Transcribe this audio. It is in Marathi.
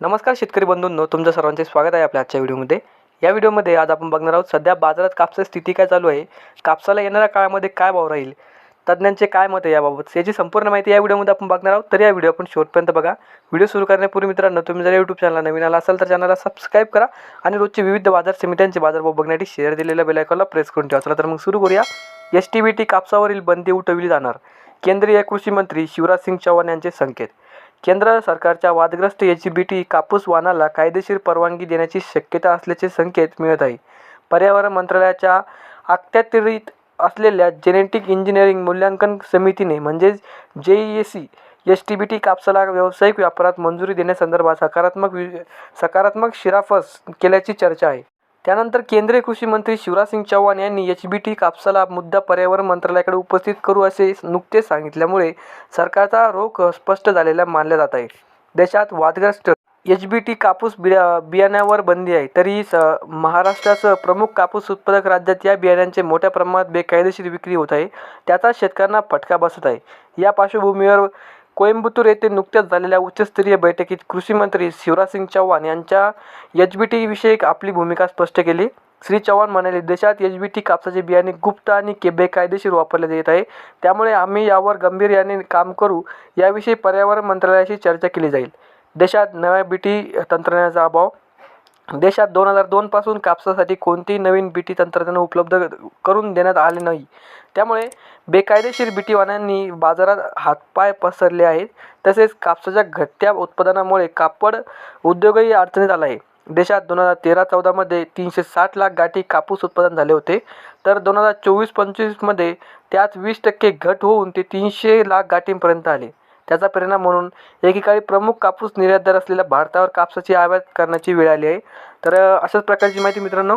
नमस्कार शेतकरी बंधूंनो तुमचं सर्वांचे स्वागत आहे आपल्या आजच्या व्हिडिओमध्ये. या व्हिडिओमध्ये आज आपण बघणार आहोत सध्या बाजारात कापसाची स्थिती काय चालू आहे कापसाला येणाऱ्या काळामध्ये काय भाव राहील तज्ज्ञांचे काय मत आहे याबाबत याची संपूर्ण माहिती या व्हिडिओमध्ये आपण बघणार आहोत. तर या व्हिडिओ आपण शेवटपर्यंत बघा. व्हिडिओ सुरू करण्यापूर्वी मित्रांनो तुम्ही जर यूट्यूब चॅनलला नवीन आला असाल तर चॅनलला सबस्क्राईब करा आणि रोजचे विविध बाजार समित्यांचे बाजारभाव बघण्यासाठी शेअर दिलेल्या बेलायकॉनला प्रेस करून ठेवा. चला तर मग सुरू करूया. एस टी बी टी कापसावरील बंदी उठवली जाणार. केंद्रीय कृषी मंत्री शिवराज सिंग चौहान यांचे संकेत. केंद्र सरकारच्या वादग्रस्त एच बी टी कापूस वाहनाला कायदेशीर परवानगी देण्याची शक्यता असल्याचे संकेत मिळत आहे. पर्यावरण मंत्रालयाच्या अखत्यारीत असलेल्या जेनेटिक इंजिनिअरिंग मूल्यांकन समितीने म्हणजेच जे E A C S T B T कापसाला व्यावसायिक व्यापारात मंजुरी देण्यासंदर्भात सकारात्मक वि सकारात्मक शिराफस केल्याची चर्चा आहे. त्यानंतर केंद्रीय कृषी मंत्री शिवराज सिंग चौहान यांनी एच बी टी कापसाला मुद्दा पर्यावरण मंत्रालयाकडे उपस्थित करू असे नुकतेच सांगितल्यामुळे सरकारचा रोख स्पष्ट झालेला मानला जात आहे. देशात वादग्रस्त एच बी टी कापूस बिया बियाण्यावर बंदी आहे. तरीही स महाराष्ट्रासह प्रमुख कापूस उत्पादक राज्यात या बियाण्यांचे मोठ्या प्रमाणात बेकायदेशीर विक्री होत आहे. त्याचा शेतकऱ्यांना फटका बसत आहे. या पार्श्वभूमीवर कोइंबतूर येथे नुकत्याच झालेल्या उच्चस्तरीय बैठकीत कृषी मंत्री शिवराज सिंग चौहान यांच्या एच बी टीविषयक आपली भूमिका स्पष्ट केली. श्री चव्हाण म्हणाले देशात एच बी टी कापसाचे बियाणे गुप्त आणि के बेकायदेशीर वापरले येत आहे. त्यामुळे आम्ही यावर गंभीर्याने काम करू. याविषयी पर्यावरण मंत्रालयाशी चर्चा केली जाईल. देशात नव्या बी टी तंत्रज्ञानाचा अभाव. देशात दोन हजार दोनपासून कापसासाठी कोणतेही नवीन बी टी तंत्रज्ञान उपलब्ध करून देण्यात आले नाही. त्यामुळे बेकायदेशीर बिटीवाल्यांनी बाजारात हातपाय पसरले आहेत. तसेच कापसाच्या घटत्या उत्पादनामुळे कापड उद्योगही अडचणीत आला आहे. देशात दोन हजार तेरा चौदामध्ये तीनशे साठ लाख गाठी कापूस उत्पादन झाले होते. तर दोन हजार चोवीस पंचवीसमध्ये त्यात वीस टक्के घट होऊन ते तीनशे लाख गाठींपर्यंत आले. त्याचा परिणाम म्हणून एकेकाळी प्रमुख कापूस निर्यातदार असलेल्या भारतावर कापसाची आयात करण्याची वेळ आली आहे. तर अशाच प्रकारची माहिती मित्रांनो